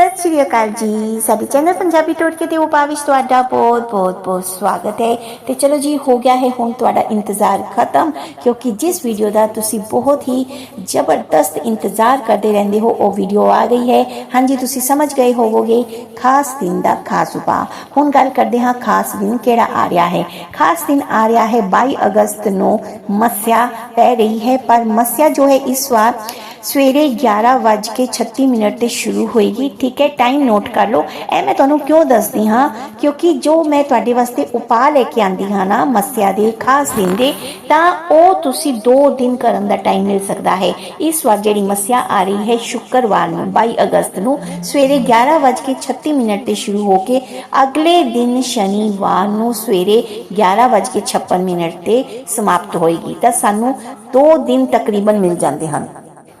ਸਤਿ ਸ਼੍ਰੀ ਅਕਾਲ ਜੀ ਸਾਡੇ ਚੈਨਲ ਪੰਜਾਬੀ ਟੋਟਕੇ ਤੇ ਉਪਾਅ ਵਿੱਚ ਤੁਹਾਡਾ ਬਹੁਤ ਬਹੁਤ ਬਹੁਤ ਸਵਾਗਤ ਹੈ ਤੇ ਚਲੋ ਜੀ ਹੋ ਗਿਆ ਹੈ ਹੁਣ ਤੁਹਾਡਾ ਇੰਤਜ਼ਾਰ ਖਤਮ ਕਿਉਂਕਿ ਜਿਸ ਵੀਡੀਓ ਦਾ ਤੁਸੀਂ ਬਹੁਤ ਹੀ ਜ਼ਬਰਦਸਤ ਇੰਤਜ਼ਾਰ ਕਰਦੇ ਰਹਿੰਦੇ ਹੋ ਉਹ ਵੀਡੀਓ ਆ ਗਈ ਹੈ ਹਾਂਜੀ ਤੁਸੀਂ ਸਮਝ ਗਏ ਹੋਵੋਗੇ ਖਾਸ ਦਿਨ ਦਾ ਖਾਸ ਉਪਾਅ ਹੁਣ ਗੱਲ ਕਰਦੇ ਹਾਂ ਖਾਸ ਦਿਨ ਕਿਹੜਾ ਆ ਰਿਹਾ ਹੈ ਖਾਸ ਦਿਨ ਆ ਰਿਹਾ ਹੈ 22 ਅਗਸਤ ਨੂੰ ਮੱਸਿਆ ਪੈ ਰਹੀ ਹੈ ਪਰ ਮੱਸਿਆ ਜੋ ਹੈ ਇਸ ਵਾਰ ਸਵੇਰੇ 11:36 ਮਿੰਟ ਤੇ ਸ਼ੁਰੂ ਹੋਏਗੀ, ਠੀਕ ਹੈ? ਟਾਈਮ ਨੋਟ ਕਰ ਲਓ। ਇਹ ਮੈਂ ਤੁਹਾਨੂੰ ਕਿਉਂ ਦੱਸਦੀ ਹਾਂ? ਕਿਉਂਕਿ ਜੋ ਮੈਂ ਤੁਹਾਡੇ ਵਾਸਤੇ ਉਪਾਅ ਲੈ ਕੇ ਆਂਦੀ ਹਾਂ ਨਾ, ਮੱਸਿਆ ਦੇ, ਖਾਸ ਦਿਨ ਦੇ, ਤਾਂ ਉਹ ਤੁਸੀਂ 2 ਦਿਨ ਕਰਨ ਦਾ ਟਾਈਮ ਮਿਲ ਸਕਦਾ ਹੈ। ਇਸ ਵਾਰ ਜਿਹੜੀ ਮੱਸਿਆ ਆ ਰਹੀ ਹੈ, ਸ਼ੁੱਕਰਵਾਰ ਨੂੰ 22 ਅਗਸਤ ਨੂੰ, ਸਵੇਰੇ 11:36 ਮਿੰਟ ਤੇ ਸ਼ੁਰੂ ਹੋ ਕੇ ਅਗਲੇ ਦਿਨ ਸ਼ਨੀਵਾਰ ਨੂੰ ਸਵੇਰੇ 11:56 ਮਿੰਟ ਤੇ ਸਮਾਪਤ ਹੋਏਗੀ। ਤਾਂ ਸਾਨੂੰ 2 ਦਿਨ ਤਕਰੀਬਨ ਮਿਲ ਜਾਂਦੇ ਹਨ।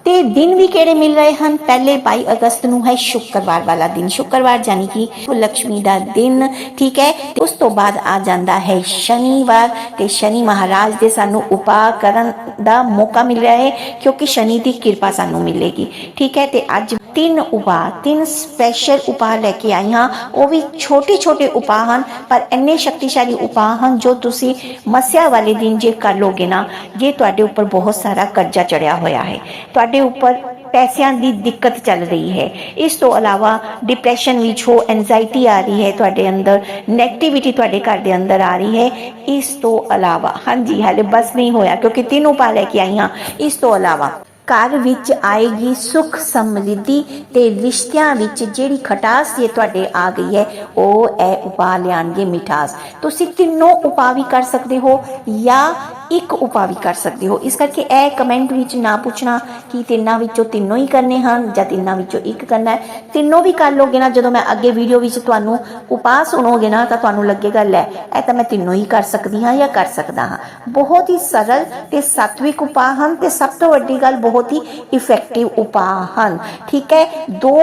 ਤੇ ਦਿਨ ਵੀ ਕਿਹੜੇ ਮਿਲ ਰਹੇ ਹਨ? ਪਹਿਲੇ 22 ਅਗਸਤ ਨੂੰ ਹੈ ਸ਼ੁੱਕਰਵਾਰ ਵਾਲਾ ਦਿਨ। ਸ਼ੁੱਕਰਵਾਰ ਜਾਨੀ ਕਿ ਲక్ష్ਮੀ ਦਾ ਦਿਨ, ਠੀਕ ਹੈ? ਤੇ ਉਸ ਤੋਂ ਬਾਅਦ ਆ ਜਾਂਦਾ ਹੈ ਸ਼ਨੀਵਾਰ ਤੇ ਸ਼ਨੀ ਮਹਾਰਾਜ ਦੇ ਸਾਨੂੰ ਉਪਾਅ ਕਰਨ ਦਾ ਮੌਕਾ ਮਿਲ ਰਿਹਾ ਹੈ, ਕਿਉਂਕਿ ਸ਼ਨੀ ਦੀ ਕਿਰਪਾ ਸਾਨੂੰ ਮਿਲੇਗੀ, ਠੀਕ ਹੈ? ਤੇ ਅੱਜ ਤਿੰਨ ਉਪਾਅ, ਤਿੰਨ ਸਪੈਸ਼ਲ ਉਪਾਅ ਲੈ ਕੇ ਆਈ ਹਾਂ। ਉਹ ਵੀ ਛੋਟੇ ਛੋਟੇ ਉਪਾਅ ਹਨ, ਪਰ ਇੰਨੇ ਸ਼ਕਤੀਸ਼ਾਲੀ ਉਪਾਅ ਹਨ ਜੋ ਤੁਸੀਂ ਮੱਸਿਆ ਵਾਲੇ ਦਿਨ ਜੇ ਕਰ ਲੋਗੇ ਨਾ, ਜੇ ਤੁਹਾਡੇ ਉੱਪਰ ਬਹੁਤ ਸਾਰਾ ਕਰਜ਼ਾ ਚੜਿਆ ਹੋਇਆ ਹੈ। ਤੁਹਾਡੇ ਉੱਪਰ ਪੈਸਿਆਂ ਦੀ ਦਿੱਕਤ ਚੱਲ ਰਹੀ ਹੈ। ਇਸ ਤੋਂ ਇਲਾਵਾ ਡਿਪਰੈਸ਼ਨ ਵਿੱਚ ਹੋ ਐਂਜ਼ਾਇਟੀ ਆ ਰਹੀ ਹੈ ਤੁਹਾਡੇ ਅੰਦਰ 네ਗੇਟਿਵਿਟੀ ਤੁਹਾਡੇ ਘਰ ਦੇ ਅੰਦਰ ਆ ਰਹੀ ਹੈ। ਇਸ ਤੋਂ ਇਲਾਵਾ, ਹਾਂਜੀ, ਹਾਲੇ ਬਸ ਨਹੀਂ ਹੋਇਆ ਕਿਉਂਕਿ ਤਿੰਨ ਉਪਾਅ ਲੈ ਕੇ ਆਈ ਹਾਂ। ਇਸ ਤੋਂ ਇਲਾਵਾ ਘਰ ਵਿੱਚ ਆਏਗੀ ਸੁਖ ਸਮਰਿੱਧੀ ਤੇ ਰਿਸ਼ਤਿਆਂ ਵਿੱਚ ਜਿਹੜੀ ਖਟਾਸ ਜੇ ਤੁਹਾਡੇ ਆ ਗਈ ਹੈ, ਉਹ ਇਹ ਉਪਾਅ ਲਿਆਣਗੇ ਮਿਠਾਸ। ਤੁਸੀਂ ਤਿੰਨੋਂ ਉਪਾਅ ਵੀ ਕਰ ਸਕਦੇ ਹੋ ਜਾਂ ਇੱਕ ਉਪਾਅ ਵੀ ਕਰ ਸਕਦੇ ਹੋ। ਇਸ ਕਰਕੇ ਇਹ ਕਮੈਂਟ ਵਿੱਚ ਨਾ ਪੁੱਛਣਾ ਕਿ ਤਿੰਨਾਂ ਵਿੱਚੋਂ ਤਿੰਨੋਂ ਹੀ ਕਰਨੇ ਹਨ ਜਾਂ ਤਿੰਨਾਂ ਵਿੱਚੋਂ ਇੱਕ ਕਰਨਾ ਹੈ। ਤਿੰਨੋਂ ਵੀ ਕਰ ਲੋਗੇ ਨਾ, ਜਦੋਂ ਮੈਂ ਅੱਗੇ ਵੀਡੀਓ ਵਿੱਚ ਤੁਹਾਨੂੰ ਉਪਾਅ ਸੁਣੋਗੇ ਨਾ, ਤਾਂ ਤੁਹਾਨੂੰ ਲੱਗੇਗਾ, ਲੈ, ਇਹ ਤਾਂ ਮੈਂ ਤਿੰਨੋਂ ਹੀ ਕਰ ਸਕਦੀ ਹਾਂ ਜਾਂ ਕਰ ਸਕਦਾ ਹਾਂ। ਬਹੁਤ ਹੀ ਸਰਲ ਤੇ ਸਾਤਵਿਕ ਉਪਾਅ ਹਨ ਤੇ ਸਭ ਤੋਂ ਵੱਡੀ ਗੱਲ ਬਹੁਤ ਹੀ ਇਫੈਕਟਿਵ ਉਪਾਅ ਹਨ। ਠੀਕ ਹੈ? ਦੋ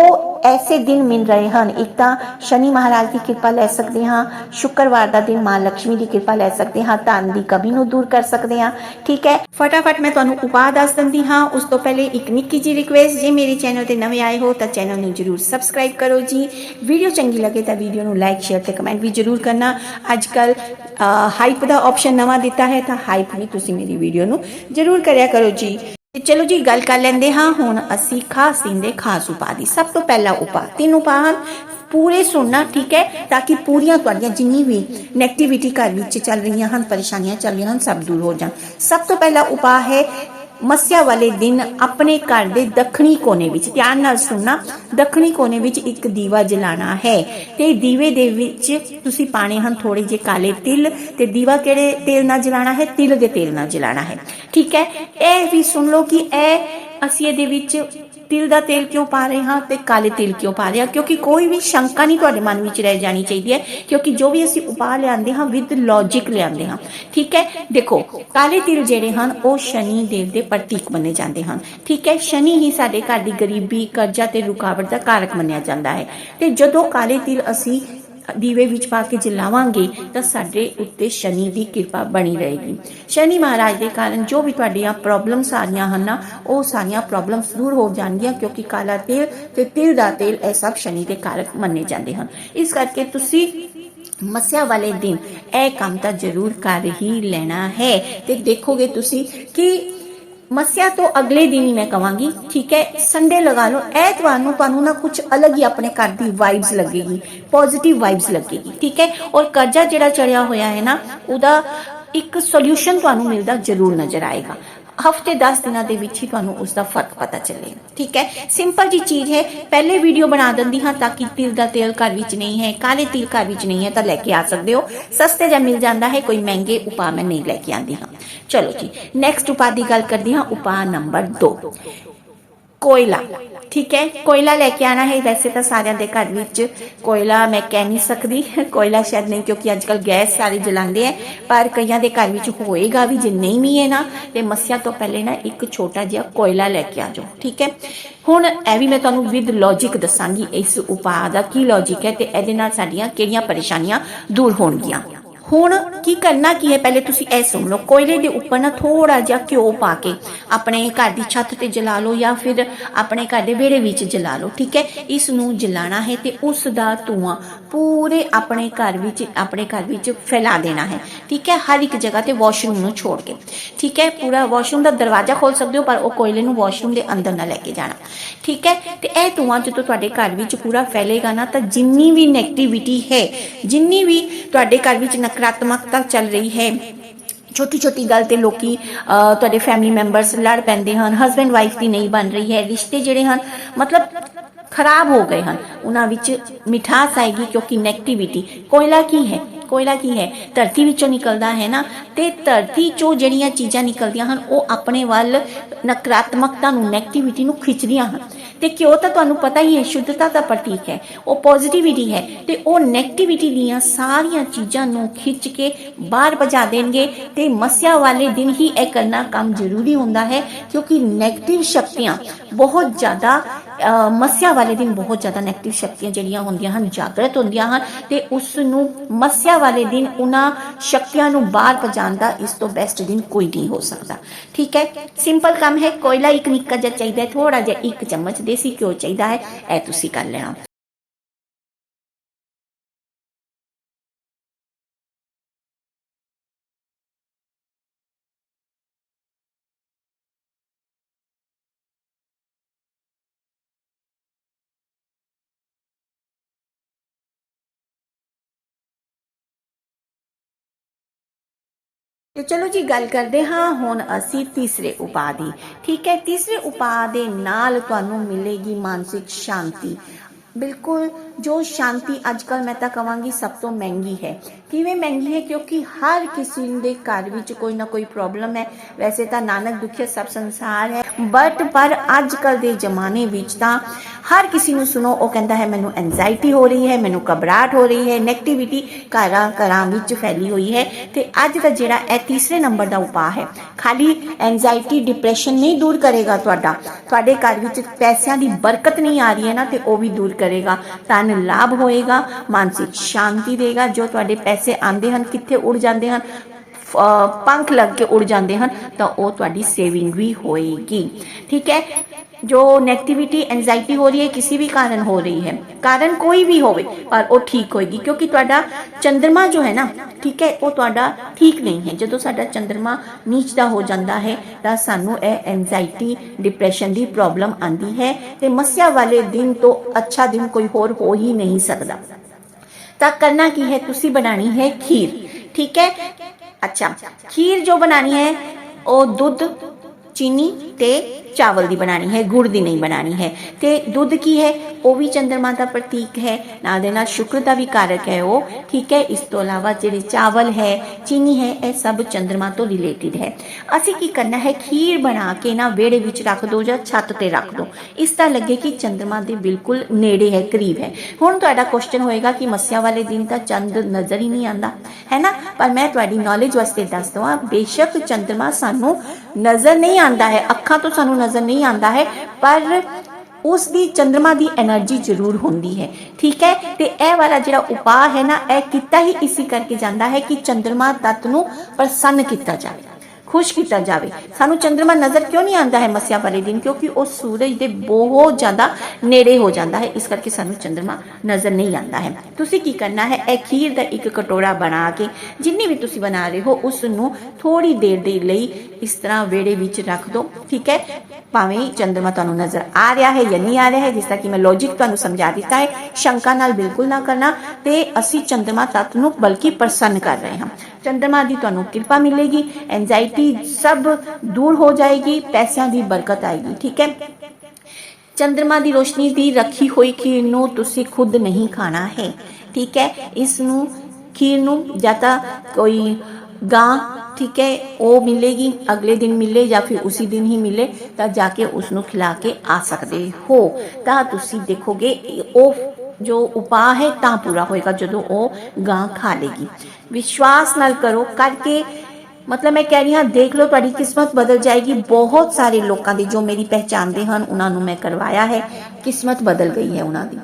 ਐਸੇ ਦਿਨ ਮਿਲ ਰਹੇ ਹਨ। ਇੱਕ ਤਾਂ ਸ਼ਨੀ ਮਹਾਰਾਜ ਦੀ ਕਿਰਪਾ ਲੈ ਸਕਦੇ ਹਾਂ, ਸ਼ੁੱਕਰਵਾਰ ਦਾ ਦਿਨ ਮਾਂ ਲక్ష్ਮੀ ਦੀ ਕਿਰਪਾ ਲੈ ਸਕਦੇ ਹਾਂ, ਧਨ ਦੀ ਕਮੀ ਨੂੰ ਦੂਰ ਕਰ ਸਕਦੇ ਹਾਂ। ਠੀਕ ਹੈ? ਫਟਾਫਟ ਮੈਂ ਤੁਹਾਨੂੰ ਉਪਾਅ ਦੱਸ ਦਿੰਦੀ ਹਾਂ। ਉਸ ਤੋਂ ਪਹਿਲੇ ਇੱਕ ਨਿੱਕੀ ਜੀ ਰਿਕੁਐਸਟ ਜੇ ਮੇਰੇ ਚੈਨਲ ਤੇ ਨਵੇਂ ਆਏ ਹੋ ਤਾਂ ਚੈਨਲ ਨੂੰ ਜਰੂਰ ਸਬਸਕ੍ਰਾਈਬ ਕਰੋ ਜੀ। ਵੀਡੀਓ ਚੰਗੀ ਲੱਗੇ ਤਾਂ ਵੀਡੀਓ ਨੂੰ ਲਾਈਕ ਸ਼ੇਅਰ ਤੇ ਕਮੈਂਟ ਵੀ ਜਰੂਰ ਕਰਨਾ। ਅੱਜ ਕੱਲ ਹਾਈਪ ਦਾ ਆਪਸ਼ਨ ਨਵਾਂ ਦਿੱਤਾ ਹੈ ਤਾਂ ਹਾਈਪ ਵੀ ਤੁਸੀਂ ਮੇਰੀ ਵੀਡੀਓ ਨੂੰ ਜਰੂਰ ਕਰਿਆ ਕਰੋ ਜੀ। ਤੇ ਚਲੋ ਜੀ, ਗੱਲ ਕਰ ਲੈਂਦੇ ਹਾਂ। ਹੁਣ ਅਸੀਂ ਖਾਸ ਦਿਨ ਦੇ ਖਾਸ ਉਪਾਅ ਦੀ। ਸਭ ਤੋਂ ਪਹਿਲਾ ਉਪਾਅ, ਤਿੰਨ ਉਪਾਅ ਹਨ। ਪੂਰੇ ਸੁਣਨਾ, ਠੀਕ ਹੈ, ਤਾਂ ਕਿ ਪੂਰੀਆਂ ਤੁਹਾਡੀਆਂ ਜਿੰਨੀ ਵੀ ਨੈਗੇਟਿਵਿਟੀ ਘਰ ਵਿੱਚ ਚੱਲ ਰਹੀਆਂ ਹਨ, ਪਰੇਸ਼ਾਨੀਆਂ ਚੱਲ ਰਹੀਆਂ ਹਨ, ਸਭ ਦੂਰ ਹੋ ਜਾਣ। ਸਭ ਤੋਂ ਪਹਿਲਾ ਉਪਾਅ ਹੈ ਮੱਸਿਆ ਵਾਲੇ ਦਿਨ ਆਪਣੇ ਘਰ ਦੇ ਦੱਖਣੀ ਕੋਨੇ ਵਿੱਚ, ਧਿਆਨ ਨਾਲ ਸੁਣਨਾ, ਦੱਖਣੀ ਕੋਨੇ ਵਿੱਚ ਇੱਕ ਦੀਵਾ ਜਲਾਣਾ ਹੈ। ਤੇ ਦੀਵੇ ਦੇ ਵਿੱਚ ਤੁਸੀਂ ਪਾਣੇ ਹਨ ਥੋੜੇ ਜਿਹੇ ਕਾਲੇ ਤਿਲ ਤੇ ਦੀਵਾ ਕਿਹੜੇ ਤੇਲ ਨਾਲ ਜਲਾਣਾ ਹੈ? ਤਿਲ ਦੇ ਤੇਲ ਨਾਲ ਜਲਾਣਾ ਹੈ। ਠੀਕ ਹੈ? ਇਹ ਵੀ ਸੁਣ ਲਓ ਕਿ ਇਹ ਅਸੀਂ ਇਹਦੇ ਵਿੱਚ ਤਿਲ ਦਾ ਤੇਲ ਕਿਉਂ ਪਾ ਰਹੇ ਹਾਂ ਤੇ ਕਾਲੇ ਤਿਲ ਕਿਉਂ ਪਾ ਰਹੇ ਹਾਂ? ਕਿਉਂਕਿ ਕੋਈ ਵੀ ਸ਼ੰਕਾ ਨਹੀਂ ਤੁਹਾਡੇ ਮਨ ਵਿੱਚ ਰਹਿ ਜਾਣੀ ਚਾਹੀਦੀ ਹੈ, ਕਿਉਂਕਿ ਜੋ ਵੀ ਅਸੀਂ ਉਪਾਅ ਲਿਆਂਦੇ ਹਾਂ ਵਿਦ ਲੌਜੀਕ ਲਿਆਂਦੇ ਹਾਂ, ਠੀਕ ਹੈ? ਦੇਖੋ, ਕਾਲੇ ਤਿਲ ਜਿਹੜੇ ਹਨ, ਉਹ ਸ਼ਨੀ ਦੇਵ ਦੇ ਪ੍ਰਤੀਕ ਮੰਨੇ ਜਾਂਦੇ ਹਨ, ਠੀਕ ਹੈ? ਸ਼ਨੀ ਹੀ ਸਾਡੇ ਘਰ ਦੀ ਗਰੀਬੀ, ਕਰਜ਼ਾ ਤੇ ਰੁਕਾਵਟ ਦਾ ਕਾਰਕ ਮੰਨਿਆ ਜਾਂਦਾ ਹੈ। ਤੇ ਜਦੋਂ ਕਾਲੇ ਤਿਲ ਅਸੀਂ ਦੀਵੇ ਵਿੱਚ ਪਾ ਕੇ ਜਲਾਵਾਂਗੇ ਤਾਂ ਸਾਡੇ ਉੱਤੇ ਸ਼ਨੀ ਦੀ ਕਿਰਪਾ ਬਣੀ ਰਹੇਗੀ। ਸ਼ਨੀ ਮਹਾਰਾਜ ਦੇ ਕਾਰਨ ਜੋ ਵੀ ਤੁਹਾਡੀਆਂ ਪ੍ਰੋਬਲਮਸ ਆ ਰਹੀਆਂ ਹਨ ਨਾ, ਉਹ ਸਾਰੀਆਂ ਪ੍ਰੋਬਲਮਸ ਦੂਰ ਹੋ ਜਾਣਗੀਆਂ ਕਿਉਂਕਿ ਕਾਲਾ ਤੇਲ ਤੇ ਤਿਲ ਦਾ ਤੇਲ ਇਹ ਸਭ ਸ਼ਨੀ ਦੇ ਕਾਰਕ ਮੰਨੇ ਜਾਂਦੇ ਹਨ। ਇਸ ਕਰਕੇ ਤੁਸੀਂ ਮੱਸਿਆ ਵਾਲੇ ਦਿਨ ਇਹ ਕੰਮ ਤਾਂ ਜ਼ਰੂਰ ਕਰ ਹੀ ਲੈਣਾ ਹੈ ਤੇ ਦੇਖੋਗੇ ਤੁਸੀਂ ਕਿ ਮੱਸਿਆ ਤੋਂ ਅਗਲੇ ਦਿਨ ਹੀ ਮੈਂ ਕਵਾਂਗੀ, ਠੀਕ ਹੈ ਸੰਡੇ ਲਗਾ ਲਓ, ਐਤਵਾਰ ਨੂੰ ਤੁਹਾਨੂੰ ਨਾ ਕੁਝ ਅਲੱਗ ਹੀ ਆਪਣੇ ਘਰ ਦੀ ਵਾਈਬਸ ਲੱਗੇਗੀ ਪੋਜ਼ਿਟਿਵ ਵਾਈਬਸ ਲੱਗੇਗੀ, ਠੀਕ ਹੈ, ਔਰ ਕਰਜ਼ਾ ਜਿਹੜਾ ਚੜਿਆ ਹੋਇਆ ਹੈ ਨਾ, ਉਹਦਾ ਇੱਕ ਸੋਲੂਸ਼ਨ ਤੁਹਾਨੂੰ ਮਿਲਦਾ ਜ਼ਰੂਰ ਨਜ਼ਰ ਆਏਗਾ। ਹਫ਼ਤੇ 10 ਦਿਨਾਂ ਦੇ ਵਿੱਚ ਹੀ ਤੁਹਾਨੂੰ ਉਸ ਦਾ ਫ਼ਰਕ ਪਤਾ ਚੱਲੇ ਠੀਕ ਹੈ ਸਿੰਪਲ ਜੀ ਚੀਜ਼ ਹੈ ਪਹਿਲੇ ਵੀਡੀਓ ਬਣਾ ਦਿੰਦੀ ਹਾਂ ਤਾਂ ਕਿ ਤਿਲ ਦਾ ਤੇਲ ਘਰ ਵਿੱਚ ਨਹੀਂ ਹੈ ਕਾਲੇ ਤਿਲ ਘਰ ਵਿੱਚ ਨਹੀਂ ਹੈ ਤਾਂ ਲੈ ਕੇ ਆ ਸਕਦੇ ਹੋ ਸਸਤੇ ਜਾਂ ਮਿਲ ਜਾਂਦਾ ਹੈ ਕੋਈ ਮਹਿੰਗੇ ਉਪਾਅ ਮੈਂ ਨਹੀਂ ਲੈ ਕੇ ਆਂਦੀ ਹਾਂ ਚਲੋ ਜੀ ਨੈਕਸਟ ਉਪਾਅ ਦੀ ਗੱਲ ਕਰਦੀ ਹਾਂ ਉਪਾਅ ਨੰਬਰ 2 ਕੋਇਲਾ, ਠੀਕ ਹੈ? ਕੋਇਲਾ ਲੈ ਕੇ ਆਣਾ ਹੈ। ਵੈਸੇ ਤਾਂ ਸਾਰਿਆਂ ਦੇ ਘਰ ਵਿੱਚ ਕੋਇਲਾ ਮੈਂ ਕਹਿ ਨਹੀਂ ਸਕਦੀ। ਕੋਇਲਾ ਸ਼ਾਇਦ ਨਹੀਂ, ਕਿਉਂਕਿ ਅੱਜ ਕੱਲ ਗੈਸ ਸਾਰੇ ਜਲਾਉਂਦੇ ਆ। ਪਰ ਕਈਆਂ ਦੇ ਘਰ ਵਿੱਚ ਹੋਏਗਾ ਵੀ, ਜੇ ਨਹੀਂ ਵੀ ਹੈ ਨਾ, ਤੇ ਮੱਸਿਆ ਤੋਂ ਪਹਿਲੇ ਨਾ ਇੱਕ ਛੋਟਾ ਜਿਹਾ ਕੋਇਲਾ ਲੈ ਕੇ ਆ ਜਾਓ, ਠੀਕ ਹੈ? ਹੁਣ ਇਹ ਵੀ ਮੈਂ ਤੁਹਾਨੂੰ ਵਿਦ ਲੌਜੀਕ ਦੱਸਾਂਗੀ, ਇਸ ਉਪਾਅ ਦਾ ਕੀ ਲੌਜੀਕ ਹੈ ਤੇ ਇਹਦੇ ਨਾਲ ਸਾਡੀਆਂ ਕਿਹੜੀਆਂ ਪਰੇਸ਼ਾਨੀਆਂ ਦੂਰ ਹੋਣਗੀਆਂ। ਹੁਣ ਕੀ ਕਰਨਾ ਕੀ ਹੈ? ਪਹਿਲੇ ਤੁਸੀਂ ਇਹ ਸੁਣ ਲਓ। ਕੋਇਲੇ ਦੇ ਉੱਪਰ ਨਾ ਥੋੜਾ ਜਿਹਾ ਘਿਓ ਪਾ ਕੇ ਆਪਣੇ ਘਰ ਦੀ ਛੱਤ ਤੇ ਜਲਾ ਲਓ ਜਾਂ ਫਿਰ ਆਪਣੇ ਘਰ ਦੇ ਵਿਹੜੇ ਵਿੱਚ ਜਲਾ ਲਓ, ਠੀਕ ਹੈ? ਇਸ ਨੂੰ ਜਲਾਣਾ ਹੈ ਤੇ ਉਸ ਦਾ ਧੂਆਂ ਪੂਰੇ ਆਪਣੇ ਘਰ ਵਿੱਚ, ਆਪਣੇ ਘਰ ਵਿੱਚ ਫੈਲਾ ਦੇਣਾ ਹੈ, ਠੀਕ ਹੈ? ਹਰ ਇੱਕ ਜਗ੍ਹਾ ਤੇ ਵਾਸ਼ਰੂਮ ਨੂੰ ਛੋੜ ਕੇ, ਠੀਕ ਹੈ? ਪੂਰਾ ਵਾਸ਼ਰੂਮ ਦਾ ਦਰਵਾਜ਼ਾ ਖੋਲ ਸਕਦੇ ਹੋ, ਪਰ ਉਹ ਕੋਇਲੇ ਨੂੰ ਵਾਸ਼ਰੂਮ ਦੇ ਅੰਦਰ ਨਾ ਲੈ ਕੇ ਜਾਣਾ, ਠੀਕ ਹੈ? ਤੇ ਇਹ ਧੂਆਂ ਜਦੋਂ ਤੁਹਾਡੇ ਘਰ ਵਿੱਚ ਪੂਰਾ ਫੈਲੇਗਾ ਨਾ, ਤਾਂ ਜਿੰਨੀ ਵੀ ਨੈਗੇਟਿਵਿਟੀ ਹੈ, ਜਿੰਨੀ ਵੀ ਤੁਹਾਡੇ ਘਰ ਵਿੱਚ ਨਕਾਰਾਤਮਕਤਾ ਚੱਲ ਰਹੀ ਹੈ। ਛੋਟੀ ਛੋਟੀ ਗੱਲ ਤੇ ਲੋਕੀ ਅਹ, ਤੁਹਾਡੇ ਫੈਮਿਲੀ ਮੈਂਬਰਸ ਲੜ ਪੈਂਦੇ ਹਨ ਹਸਬੰਡ ਵਾਈਫ ਦੀ ਨਹੀਂ ਬਣ ਰਹੀ ਹੈ ਰਿਸ਼ਤੇ ਜਿਹੜੇ ਹਨ ਮਤਲਬ ਖਰਾਬ ਹੋ ਗਏ ਹਨ। ਉਹਨਾਂ ਵਿੱਚ ਮਿਠਾਸ ਆਏਗੀ ਕਿਉਂਕਿ ਨੈਗੇਟਿਵਿਟੀ ਕੋਇਲਾ ਕੀ ਹੈ? ਕੋਇਲਾ ਕੀ ਹੈ? ਧਰਤੀ ਵਿੱਚੋਂ ਨਿਕਲਦਾ ਹੈ ਨਾ? ਤੇ ਧਰਤੀ ਚੋਂ ਜਿਹੜੀਆਂ ਚੀਜ਼ਾਂ ਨਿਕਲਦੀਆਂ ਹਨ, ਉਹ ਆਪਣੇ ਵੱਲ ਨਕਾਰਾਤਮਕਤਾ ਨੂੰ ਨੈਗੇਟਿਵਿਟੀ ਨੂੰ ਖਿੱਚਦੀਆਂ ਹਨ। ਤੇ ਕਿਉਂ ਤਾਂ ਤੁਹਾਨੂੰ ਪਤਾ ਹੀ ਹੈ, ਸ਼ੁੱਧਤਾ ਦਾ ਪ੍ਰਤੀਕ ਹੈ। ਉਹ ਪੋਜ਼ਿਟਿਵਿਟੀ ਹੈ। ਤੇ ਉਹ ਨੈਗੇਟਿਵਿਟੀ ਦੀਆਂ ਸਾਰੀਆਂ ਚੀਜ਼ਾਂ ਨੂੰ ਖਿੱਚ ਕੇ ਬਾਹਰ ਭਜਾ ਦੇਣਗੇ। ਤੇ ਮਸਿਆ ਵਾਲੇ ਦਿਨ ਹੀ ਇਹ ਕਰਨਾ ਕੰਮ ਜ਼ਰੂਰੀ ਹੁੰਦਾ ਹੈ, ਕਿਉਂਕਿ ਨੈਗੇਟਿਵ ਸ਼ਕਤੀਆਂ ਬਹੁਤ ਜ਼ਿਆਦਾ ਮੱਸਿਆ ਵਾਲੇ ਦਿਨ ਬਹੁਤ ਜ਼ਿਆਦਾ ਨੈਗੇਟਿਵ ਸ਼ਕਤੀਆਂ ਜਿਹੜੀਆਂ ਹੁੰਦੀਆਂ ਹਨ, ਜਾਗਰਤ ਹੁੰਦੀਆਂ ਹਨ ਤੇ ਉਸ ਨੂੰ ਮੱਸਿਆ ਵਾਲੇ ਦਿਨ ਉਹਨਾਂ ਸ਼ਕਤੀਆਂ ਨੂੰ ਬਾਹਰ ਭਜਾਉਣ ਦਾ ਇਸ ਤੋਂ ਬੈਸਟ ਦਿਨ ਕੋਈ ਨਹੀਂ ਹੋ ਸਕਦਾ। ਠੀਕ ਹੈ? ਸਿੰਪਲ ਕੰਮ ਹੈ ਕੋਇਲਾ ਇੱਕ ਨਿੱਕਾ ਜਿਹਾ ਚਾਹੀਦਾ ਹੈ ਥੋੜਾ ਜਿਹਾ ਇੱਕ ਚਮਚ ਦੇਸੀ ਘਿਓ ਚਾਹੀਦਾ ਹੈ, ਇਹ ਤੁਸੀਂ ਕਰ ਲੈਣਾ। ਤੇ ਚਲੋ ਜੀ, ਗੱਲ ਕਰਦੇ ਹਾਂ ਹੁਣ ਅਸੀਂ ਤੀਸਰੇ ਉਪਾਅ ਦੀ। ਠੀਕ ਹੈ, ਤੀਸਰੇ ਉਪਾਅ ਦੇ ਨਾਲ ਤੁਹਾਨੂੰ ਮਿਲੇਗੀ ਮਾਨਸਿਕ ਸ਼ਾਂਤੀ। ਬਿਲਕੁਲ, ਜੋ ਸ਼ਾਂਤੀ ਅੱਜਕੱਲ ਮੈਂ ਤਾਂ ਕਵਾਂਗੀ ਸਭ ਤੋਂ ਮਹਿੰਗੀ ਹੈ। ਕਿਵੇਂ ਮਹਿੰਗੀ ਹੈ? ਕਿਉਂਕਿ ਹਰ ਕਿਸੇ ਦੇ ਘਰ ਵਿੱਚ ਕੋਈ ਨਾ ਕੋਈ ਪ੍ਰੋਬਲਮ ਹੈ। ਵੈਸੇ ਤਾਂ ਨਾਨਕ ਦੁਖੀਆ ਸਭ ਸੰਸਾਰ ਹੈ। ਬਟ ਪਰ ਅੱਜ ਅੱਜਕੱਲ ਦੇ ਜ਼ਮਾਨੇ ਵਿੱਚ ਤਾਂ ਹਰ ਕਿਸੇ ਨੂੰ ਸੁਣੋ, ਉਹ ਕਹਿੰਦਾ ਹੈ, ਮੈਨੂੰ ਐਂਜ਼ਾਈਟੀ ਹੋ ਰਹੀ ਹੈ, ਮੈਨੂੰ ਘਬਰਾਹਟ ਹੋ ਰਹੀ ਹੈ ਨੈਗੇਟਿਵਿਟੀ ਘਰਾਂ ਘਰਾਂ ਵਿੱਚ ਫੈਲੀ ਹੋਈ ਹੈ। ਤੇ ਅੱਜ ਦਾ ਜਿਹੜਾ ਇਹ ਤੀਸਰੇ ਨੰਬਰ ਦਾ ਉਪਾਅ ਹੈ, ਖਾਲੀ ਐਂਜ਼ਾਈਟੀ ਡਿਪਰੈਸ਼ਨ ਨਹੀਂ ਦੂਰ ਕਰੇਗਾ ਤੁਹਾਡਾ। ਤੁਹਾਡੇ ਘਰ ਵਿੱਚ ਪੈਸਿਆਂ ਦੀ ਬਰਕਤ ਨਹੀਂ ਆ ਰਹੀ ਹੈ ਨਾ, ਤੇ ਉਹ ਵੀ ਦੂਰ ਕਰੇਗਾ। ਧਨ ਲਾਭ ਹੋਏਗਾ, ਮਾਨਸਿਕ ਸ਼ਾਂਤੀ ਦੇਗਾ, ਜੋ ਤੁਹਾਡੇ ਪੈਸੇ ਆਉਂਦੇ ਹਨ, ਕਿੱਥੇ ਉੜ ਜਾਂਦੇ ਹਨ ਪੰਖ ਲੱਗ ਕੇ ਉੜ ਜਾਂਦੇ ਹਨ, ਤਾਂ ਉਹ ਤੁਹਾਡੀ ਸੇਵਿੰਗ ਵੀ ਹੋਏਗੀ। ਠੀਕ ਹੈ? ਜੋ ਨੈਗੇਟਿਵਿਟੀ ਐਂਜ਼ਾਈਟੀ ਹੋ ਰਹੀ ਹੈ, ਕਿਸੇ ਵੀ ਕਾਰਨ ਹੋ ਰਹੀ ਹੈ। ਕਾਰਨ ਕੋਈ ਵੀ ਹੋਵੇ, ਪਰ ਉਹ ਠੀਕ ਹੋਏਗੀ, ਕਿਉਂਕਿ ਤੁਹਾਡਾ ਚੰ드ਰਮਾ ਜੋ ਹੈ ਨਾ, ਠੀਕ ਹੈ, ਉਹ ਤੁਹਾਡਾ ਠੀਕ ਨਹੀਂ ਹੈ। ਜਦੋਂ ਸਾਡਾ ਚੰ드ਰਮਾ ਨੀਚ ਦਾ ਹੋ ਜਾਂਦਾ ਹੈ, ਤਾਂ ਸਾਨੂੰ ਇਹ ਐਂਜ਼ਾਈਟੀ ਡਿਪਰੈਸ਼ਨ ਦੀ ਪ੍ਰੋਬਲਮ ਆਂਦੀ ਹੈ ਤੇ ਮੱਸਿਆ ਵਾਲੇ ਦਿਨ ਤੋਂ ਅੱਛਾ ਦਿਨ ਕੋਈ ਹੋਰ ਹੋ ਹੀ ਨਹੀਂ ਸਕਦਾ। ਤਾਂ ਕਰਨਾ ਕੀ ਹੈ? ਤੁਸੀਂ ਬਣਾਣੀ ਹੈ ਖੀਰ। ਠੀਕ ਹੈ? ਅੱਛਾ। ਖੀਰ ਜੋ ਬਣਾਣੀ ਹੈ, ਉਹ ਦੁੱਧ, ਚੀਨੀ ਤੇ ਚਾਵਲ ਦੀ ਬਣਾਣੀ ਹੈ, ਗੁੜ ਦੀ ਨਹੀਂ ਬਣਾਣੀ ਹੈ। ਤੇ ਦੁੱਧ ਕੀ ਹੈ? ਉਹ ਵੀ ਚੰਦਰਮਾ ਦਾ ਪ੍ਰਤੀਕ ਹੈ। ਨਾਲ ਦੇ ਨਾਲ ਸ਼ੁਕਰ ਦਾ ਵੀ ਕਾਰਕ ਹੈ ਉਹ। ਠੀਕ ਹੈ, ਇਸ ਤੋਂ ਇਲਾਵਾ ਜਿਹੜੇ ਚਾਵਲ ਹੈ, ਚੀਨੀ ਹੈ, ਇਹ ਸਭ ਚੰਦਰਮਾ ਤੋਂ ਰਿਲੇਟਡ ਹੈ। ਅਸੀਂ ਕੀ ਕਰਨਾ ਹੈ? ਖੀਰ ਬਣਾ ਕੇ ਨਾ ਵਿਹੜੇ ਵਿੱਚ ਰੱਖ ਦੋ ਜਾਂ ਛੱਤ ਤੇ ਰੱਖ ਦੋ। ਇਸ ਤਰ੍ਹਾਂ ਲੱਗੇ ਕਿ ਚੰਦਰਮਾ ਦੇ ਬਿਲਕੁਲ ਨੇੜੇ ਹੈ, ਕਰੀਬ ਹੈ। ਹੁਣ ਤੁਹਾਡਾ ਕੁਐਸਚਨ ਹੋਏਗਾ ਕਿ ਮੱਸਿਆ ਵਾਲੇ ਦਿਨ ਤਾਂ ਚੰਦ ਨਜ਼ਰ ਹੀ ਨਹੀਂ ਆਂਦਾ ਹੈ ਨਾ? ਪਰ ਮੈਂ ਤੁਹਾਡੀ ਨੌਲੇਜ ਵਾਸਤੇ ਦੱਸ ਦਵਾਂ, ਬੇਸ਼ੱਕ ਚੰਦਰਮਾ ਸਾਨੂੰ ਨਜ਼ਰ ਨਹੀਂ ਆਂਦਾ ਹੈ। ਅੱਖਾਂ ਤੋਂ ਸਾਨੂੰ ਨਜ਼ਰ ਨਹੀਂ ਆਉਂਦਾ ਹੈ, ਪਰ ਉਸ ਦੀ ਚੰ드ਰਮਾ ਦੀ એનર્ਜੀ ਜ਼ਰੂਰ ਹੁੰਦੀ ਹੈ, ਠੀਕ ਹੈ? ਤੇ ਇਹ ਵਾਲਾ ਜਿਹੜਾ ਉਪਾਅ ਹੈ ਨਾ, ਇਹ ਕੀਤਾ ਹੀ ਇਸੇ ਕਰਕੇ ਜਾਂਦਾ ਹੈ ਕਿ ਚੰ드ਰਮਾ ਤਤ ਨੂੰ ਪ੍ਰਸੰਨ ਕੀਤਾ ਜਾਵੇ। ਖੁਸ਼ ਕੀਤਾ ਜਾਵੇ। ਸਾਨੂੰ ਚੰਦਰਮਾ ਨਜ਼ਰ ਕਿਉਂ ਨਹੀਂ ਆਉਂਦਾ ਹੈ ਮੱਸਿਆ ਵਾਲੇ ਦਿਨ? ਕਿਉਂਕਿ ਉਹ ਸੂਰਜ ਦੇ ਬਹੁਤ ਜ਼ਿਆਦਾ ਨੇੜੇ ਹੋ ਜਾਂਦਾ ਹੈ। ਇਸ ਕਰਕੇ ਸਾਨੂੰ ਚੰਦਰਮਾ ਨਜ਼ਰ ਨਹੀਂ ਆਉਂਦਾ ਹੈ। ਤੁਸੀਂ ਕੀ ਕਰਨਾ ਹੈ? ਇਹ ਖੀਰ ਦਾ ਇੱਕ ਕਟੋਰਾ ਬਣਾ ਕੇ, ਜਿੰਨੀ ਵੀ ਤੁਸੀਂ ਬਣਾ ਰਹੇ ਹੋ ਉਸ ਨੂੰ ਥੋੜੀ ਦੇਰ ਦੇ ਲਈ ਇਸ ਤਰ੍ਹਾਂ ਵਿਹੜੇ ਵਿੱਚ ਰੱਖ ਦਿਓ। ਠੀਕ ਹੈ? ਭਾਵੇਂ ਚੰਦਰਮਾ ਤੁਹਾਨੂੰ ਨਜ਼ਰ ਆ ਰਿਹਾ ਹੈ ਜਾਂ ਨਹੀਂ ਆ ਰਿਹਾ ਹੈ, ਜਿਸ ਤਰ੍ਹਾਂ ਕਿ ਮੈਂ ਲੌਜੀਕ ਤੁਹਾਨੂੰ ਸਮਝਾ ਦਿੱਤਾ ਹੈ, ਸ਼ੰਕਾ ਨਾਲ ਬਿਲਕੁਲ ਨਾ ਕਰਨਾ ਤੇ ਅਸੀਂ ਚੰਦਰਮਾ ਤੱਤ ਨੂੰ ਬਲਕਿ ਪ੍ਰਸੰਨ ਕਰ ਰਹੇ ਹਾਂ। ਚੰਦਰਮਾ ਦੀ ਤੁਹਾਨੂੰ ਕਿਰਪਾ ਮਿਲੇਗੀ ਐਂਜ਼ਾਈਟੀ ਸਭ ਦੂਰ ਹੋ ਜਾਏਗੀ, ਪੈਸਿਆਂ ਦੀ ਬਰਕਤ ਆਏਗੀ, ਠੀਕ ਹੈ? ਚੰਦਰਮਾ ਦੀ ਰੋਸ਼ਨੀ ਦੀ ਰੱਖੀ ਹੋਈ ਖੀਰ ਨੂੰ ਤੁਸੀਂ ਖੁਦ ਨਹੀਂ ਖਾਣਾ ਹੈ, ਠੀਕ ਹੈ? ਇਸ ਨੂੰ ਖੀਰ ਨੂੰ ਜਾਂ ਤਾਂ ਕੋਈ ਗਾਂ, ਠੀਕ ਹੈ, ਉਹ ਮਿਲੇਗੀ, ਅਗਲੇ ਦਿਨ ਮਿਲੇ ਜਾਂ ਫਿਰ ਉਸੇ ਦਿਨ ਹੀ ਮਿਲੇ, ਤਾਂ ਜਾ ਕੇ ਉਸ ਨੂੰ ਖਿਲਾ ਕੇ ਆ ਸਕਦੇ ਹੋ। ਤਾਂ ਤੁਸੀਂ ਦੇਖੋਗੇ, ਉਹ ਜੋ ਉਪਾਅ ਹੈ ਤਾਂ ਪੂਰਾ ਹੋਏਗਾ ਜਦੋਂ ਉਹ ਗਾਂ ਖਾ ਲੇਗੀ। ਵਿਸ਼ਵਾਸ ਨਾਲ ਕਰੋ, ਕਰਕੇ ਮਤਲਬ ਮੈਂ ਕਹਿ ਰਹੀ ਹਾਂ, ਦੇਖ ਲਓ ਤੁਹਾਡੀ ਕਿਸਮਤ ਬਦਲ ਜਾਏਗੀ। ਬਹੁਤ ਸਾਰੇ ਲੋਕਾਂ ਦੀ ਜੋ ਮੇਰੀ ਪਹਿਚਾਨਦੇ ਹਨ, ਉਹਨਾਂ ਨੂੰ ਮੈਂ ਕਰਵਾਇਆ ਹੈ। ਕਿਸਮਤ ਬਦਲ ਗਈ ਹੈ ਉਹਨਾਂ ਦੀ।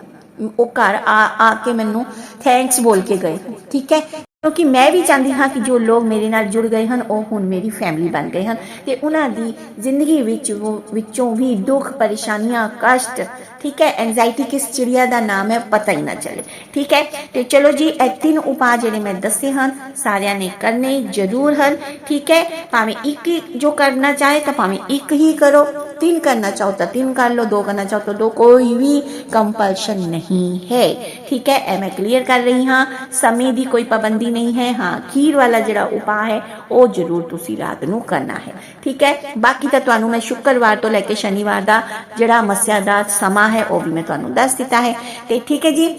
ਉਹ ਘਰ ਆ ਆ ਕੇ ਮੈਨੂੰ ਥੈਂਕਸ ਬੋਲ ਕੇ ਗਏ। ਠੀਕ ਹੈ? ਕਿਉਂਕਿ ਮੈਂ ਵੀ ਚਾਹੁੰਦੀ ਹਾਂ ਕਿ ਜੋ ਲੋਕ ਮੇਰੇ ਨਾਲ ਜੁੜ ਗਏ ਹਨ, ਉਹ ਹੁਣ ਮੇਰੀ ਫੈਮਿਲੀ ਬਣ ਗਏ ਹਨ। ਤੇ ਉਹਨਾਂ ਦੀ ਜ਼ਿੰਦਗੀ ਵਿੱਚ ਵਿੱਚੋਂ ਵੀ ਦੁੱਖ, ਪਰੇਸ਼ਾਨੀਆਂ, ਕਸ਼ਟ, ਠੀਕ ਹੈ ਐਂਜ਼ਾਈਟੀ ਕਿਸ ਚਿੜੀਆ ਦਾ ਨਾਮ ਹੈ, ਪਤਾ ਹੀ ਨਾ ਚੱਲੇ। ਠੀਕ ਹੈ, ਤੇ ਚਲੋ ਜੀ, ਇਹ ਤਿੰਨ ਉਪਾਅ ਜਿਹੜੇ ਮੈਂ ਦੱਸੇ ਹਨ, ਸਾਰਿਆਂ ਨੇ ਕਰਨੇ ਜ਼ਰੂਰ ਹਨ। ਠੀਕ ਹੈ, ਭਾਵੇਂ ਇੱਕ ਹੀ ਜੋ ਕਰਨਾ ਚਾਹੇ ਤਾਂ ਭਾਵੇਂ ਇੱਕ ਹੀ ਕਰੋ। ਤਿੰਨ ਕਰਨਾ ਚਾਹੋ ਤਾਂ ਤਿੰਨ ਕਰ ਲਓ ਦੋ ਕਰਨਾ ਚਾਹੋ ਤਾਂ ਦੋ ਕੋਈ ਵੀ ਕੰਪਲਸ਼ਨ ਨਹੀਂ ਹੈ ਠੀਕ ਹੈ ਇਹ ਮੈਂ ਕਲੀਅਰ ਕਰ ਰਹੀ ਹਾਂ ਸਮੇਂ ਦੀ ਕੋਈ ਪਾਬੰਦੀ ਨਹੀਂ ਹੈ ਹਾਂ ਖੀਰ ਵਾਲਾ ਜਿਹੜਾ ਉਪਾਅ ਹੈ ਉਹ ਜ਼ਰੂਰ ਤੁਸੀਂ ਰਾਤ ਨੂੰ ਕਰਨਾ ਹੈ ਠੀਕ ਹੈ ਬਾਕੀ ਤਾਂ ਤੁਹਾਨੂੰ ਮੈਂ ਸ਼ੁੱਕਰਵਾਰ ਤੋਂ ਲੈ ਕੇ ਸ਼ਨੀਵਾਰ ਦਾ ਜਿਹੜਾ ਮੱਸਿਆ ਦਾ ਸਮਾਂ ਹੈ ਉਹ ਵੀ ਮੈਂ ਤੁਹਾਨੂੰ ਦੱਸ ਦਿੱਤਾ ਹੈ ਤੇ ਠੀਕ ਹੈ ਜੀ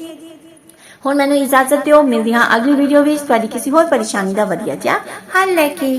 ਹੁਣ ਮੈਨੂੰ ਇਜਾਜ਼ਤ ਦਿਓ ਮਿਲਦੀ ਹਾਂ ਅਗਲੀ ਵੀਡੀਓ ਵਿੱਚ ਤੁਹਾਡੀ ਕਿਸੇ ਹੋਰ ਪਰੇਸ਼ਾਨੀ ਦਾ ਵਧੀਆ ਜਿਹਾ ਹੱਲ ਲੈ ਕੇ